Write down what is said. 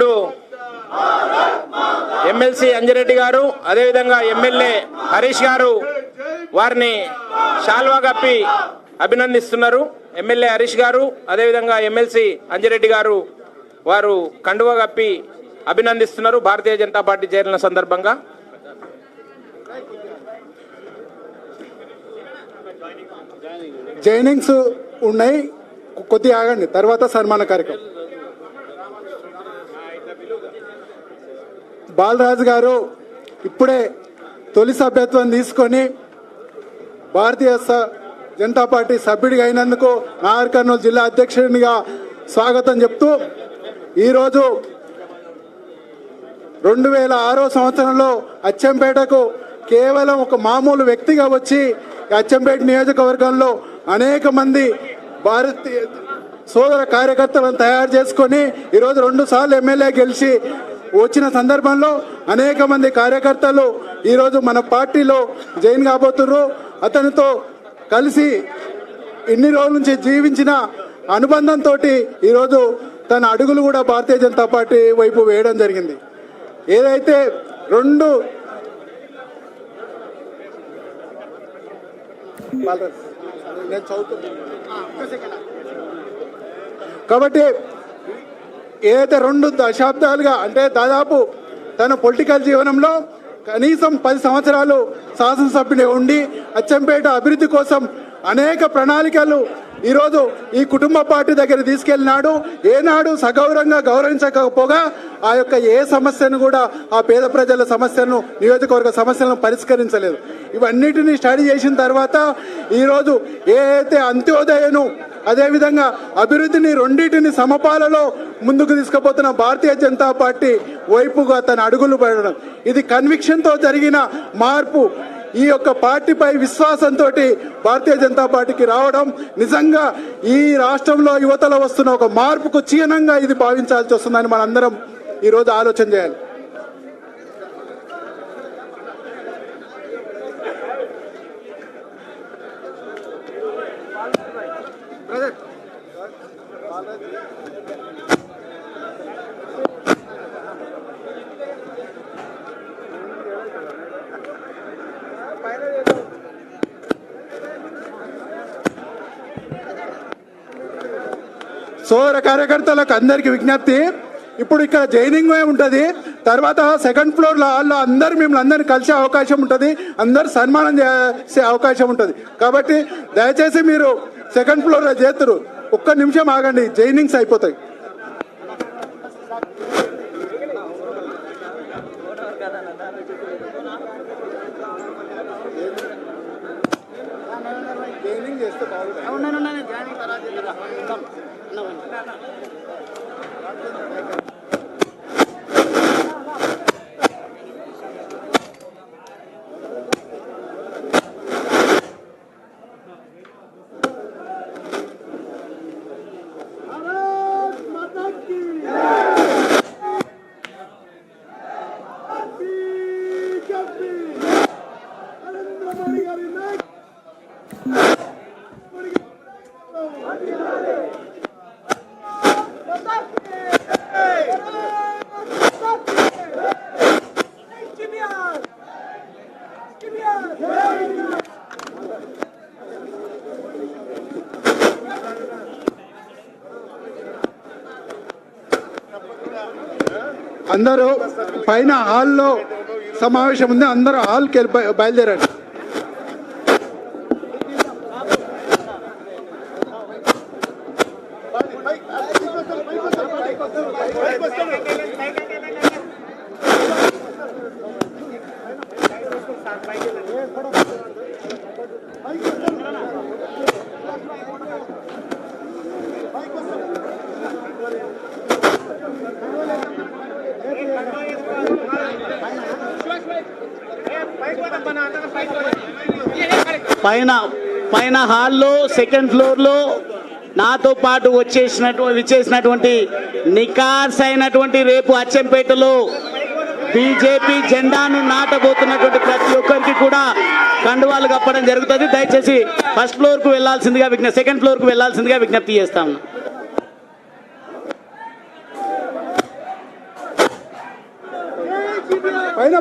ఇప్పుడు ఎమ్మెల్సీ అంజిరెడ్డి గారు అదేవిధంగా ఎమ్మెల్యే హరీష్ గారు వారిని శాల్వా కప్పి అభినందిస్తున్నారు. ఎమ్మెల్యే హరీష్ గారు అదేవిధంగా ఎమ్మెల్సీ అంజిరెడ్డి గారు వారు కండువా కప్పి అభినందిస్తున్నారు భారతీయ జనతా పార్టీ చేరిన సందర్భంగా. జైనింగ్స్ ఉన్నాయి. కొద్ది ఆగండి. తర్వాత సన్మాన కార్యక్రమం. బాలరాజు గారు ఇప్పుడే తొలి సభ్యత్వం తీసుకొని భారతీయ స- జనతా పార్టీ సభ్యుడిగా అయినందుకు నాగర్ కర్నూలు జిల్లా అధ్యక్షుడిగా స్వాగతం చెప్తూ ఈరోజు రెండు వేల ఆరో సంవత్సరంలో అచ్చంపేటకు కేవలం ఒక మామూలు వ్యక్తిగా వచ్చి అచ్చంపేట నియోజకవర్గంలో అనేక మంది భారతీయ సోదర కార్యకర్తలను తయారు చేసుకొని ఈరోజు రెండు సార్లు ఎమ్మెల్యే గెలిచి వచ్చిన సందర్భంలో అనేక మంది కార్యకర్తలు ఈరోజు మన పార్టీలో జైన్ కాబోతున్నారు. అతనితో కలిసి ఇన్ని రోజుల నుంచి జీవించిన అనుబంధంతో ఈరోజు తన అడుగులు కూడా భారతీయ జనతా పార్టీ వైపు వేయడం జరిగింది. ఏదైతే రెండు బాలరాజ్, నేను చదువుతున్నా. కాబట్టి ఏదైతే రెండు దశాబ్దాలుగా అంటే దాదాపు తన పొలిటికల్ జీవనంలో కనీసం పది సంవత్సరాలు శాసనసభ్యుడే ఉండి అచ్చంపేట అభివృద్ధి కోసం అనేక ప్రణాళికలు ఈరోజు ఈ కుటుంబ పార్టీ దగ్గర తీసుకెళ్ళినాడు. ఏనాడు సగౌరవంగా గౌరవించకపోగా ఆ యొక్క ఏ సమస్యను కూడా ఆ పేద ప్రజల సమస్యలను నియోజకవర్గ సమస్యలను పరిష్కరించలేదు. ఇవన్నిటిని స్టడీ చేసిన తర్వాత ఈరోజు ఏ అయితే అంత్యోదయను అదేవిధంగా అభివృద్ధిని రెండింటిని సమపాలలో ముందుకు తీసుకుపోతున్న భారతీయ జనతా పార్టీ వైపుగా తన అడుగులు పడడం. ఇది కన్విక్షన్తో జరిగిన మార్పు. ఈ యొక్క పార్టీపై విశ్వాసంతో భారతీయ జనతా పార్టీకి రావడం నిజంగా ఈ రాష్ట్రంలో యువతలో వస్తున్న ఒక మార్పుకు చీనంగా ఇది భావించాల్సి వస్తుందని మనందరం ఈరోజు ఆలోచన చేయాలి. సోదర కార్యకర్తలకు అందరికీ విజ్ఞప్తి. ఇప్పుడు ఇక్కడ జైనింగ్ ఉంటుంది. తర్వాత సెకండ్ ఫ్లోర్ హాల్లో అందరు మిమ్మల్ని అందరిని కలిసే అవకాశం ఉంటుంది. అందరు సన్మానం చేసే అవకాశం ఉంటుంది. కాబట్టి దయచేసి మీరు సెకండ్ ఫ్లోర్లో చేతురు. ఒక్క నిమిషం ఆగండి జైనింగ్స్ అయిపోతాయి. జైనింగ్ అందరూ పైన హాల్లో సమావేశం ఉంది అందరూ హాల్కి వెళ్ళి బయ- బయలుదేరండి. పైన పైన హాల్లో సెకండ్ ఫ్లోర్లో నాతో పాటు వచ్చేసినటువంటి విచ్చేసినటువంటి నికార్స్ అయినటువంటి రేపు అచ్చంపేటలో బీజేపీ జెండాను నాటబోతున్నటువంటి ప్రతి ఒక్కరికి కూడా కండువాలు కప్పడం జరుగుతుంది. దయచేసి ఫస్ట్ ఫ్లోర్కు వెళ్ళాల్సిందిగా విజ్ఞప్తి సెకండ్ ఫ్లోర్కు వెళ్ళాల్సిందిగా విజ్ఞప్తి చేస్తాం పైన.